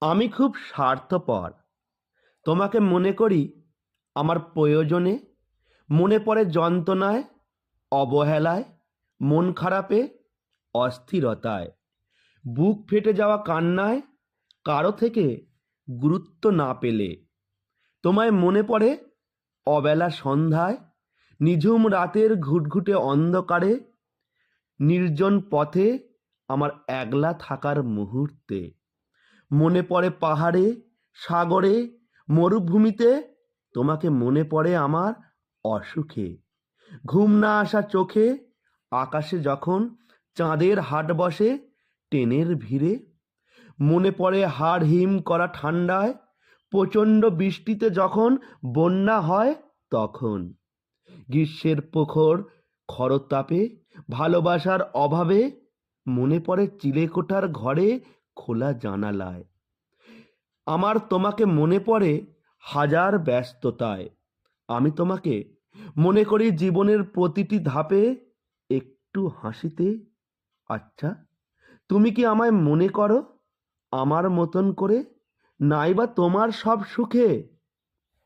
আমি খুব স্বার্থপর। তোমাকে মনে করি আমার প্রয়োজনে, মনে পড়ে যন্ত্রণায়, অবহেলায়, মন খারাপে, অস্থিরতায়। বুক ফেটে যাওয়া কান্নায় কারও থেকে গুরুত্ব না পেলে। তোমায় মনে পড়ে অবেলা সন্ধ্যায়, নিঝুম রাতের ঘুটঘুটে অন্ধকারে, নির্জন পথে আমার একলা থাকার মুহূর্তে। মনে পড়ে পাহাড়ে, সাগরে, মরুভূমিতে? তোমাকে মনে পড়ে আমার অসুখে। ঘুম না আসা চোখে, আকাশে যখন চাঁদের হাট বসে টেনের ভিড়ে? মনে পড়ে হাড় হিম করা ঠান্ডায়, প্রচণ্ড বৃষ্টিতে যখন বন্যা হয়, তখন। গ্রীষ্মের প্রখর খরতাপে, ভালোবাসার অভাবে, মনে পড়ে চিলেকোঠার ঘরে খোলা জানালায়। আমার তোমাকে মনে পড়ে হাজার ব্যস্ততায়। আমি তোমাকে মনে করি জীবনের প্রতিটি ধাপে একটু হাসিতে। আচ্ছা তুমি কি আমায় মনে করো? আমার মতন করে নাইবা তোমার সব সুখে?